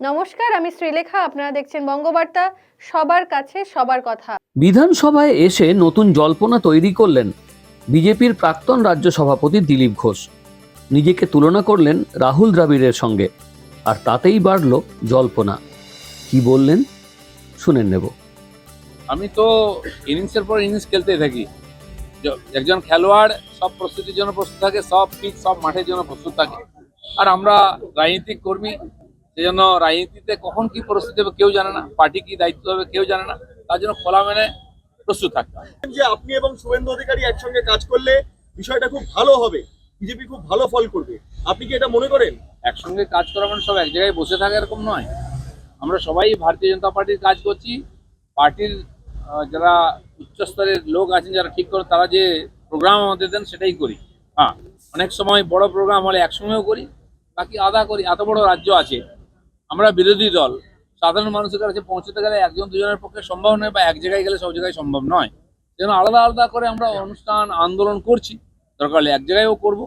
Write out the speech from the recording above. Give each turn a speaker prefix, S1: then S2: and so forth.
S1: নমস্কার আমি শ্রীলেখা। আপনারা দেখছেন বঙ্গবার্তা। সবার কাছে সবার কথা।
S2: বিধানসভায় এসে নতুন জল্পনা তৈরি করলেন বিজেপির প্রাক্তন রাজ্য সভাপতি দিলীপ ঘোষ। নিজেকে তুলনা করলেন রাহুল দ্রাবিড়ের সঙ্গে। আর তাতেই বাড়ল জল্পনা। কি বললেন? শুনে নেব।
S3: আমি তো ইনিংসের পর ইনিংস খেলতেই থাকি। একজন খেলোয়াড় সব প্রস্তুতির জন্য প্রস্তুত থাকে সব পিচ সব মাঠের জন্য প্রস্তুত থাকে। আর আমরা রাজনীতিক কর্মী সেজন্য রাজনীতিতে কখন কি পরিস্থিতি হবে কেউ জানে না পার্টি কি দায়িত্ব হবে কেউ জানে না তার জন্য খোলা মেনে প্রস্তুত থাকতে
S4: যে আপনি এবং শুভেন্দু অধিকারী একসঙ্গে কাজ করলে বিষয়টা খুব ভালো হবে বিজেপি খুব ভালো ফল করবে আপনি কি এটা মনে করেন?
S3: একসঙ্গে কাজ করা মানে সব এক জায়গায় বসে থাকা এরকম নয় আমরা সবাই ভারতীয় জনতা পার্টির কাজ করছি পার্টির যারা উচ্চস্তরের লোক আছেন যারা ঠিক করেন তারা যে প্রোগ্রাম আমাদের দেন সেটাই করি। হ্যাঁ অনেক সময় বড় প্রোগ্রাম হলে একসঙ্গেও করি বাকি আদা করি এত বড় রাজ্য আছে আমরা বিরোধী দল, সাধারণ মানুষের কাছে পৌঁছতে গেলে একজন দুজনের পক্ষে সম্ভব নয় বা এক জায়গায় গেলে সব জায়গায় সম্ভব নয়। যেন আলাদা আলাদা করে আমরা অনুষ্ঠান, আন্দোলন করছি, দরকার হলে এক জায়গায়ও করব।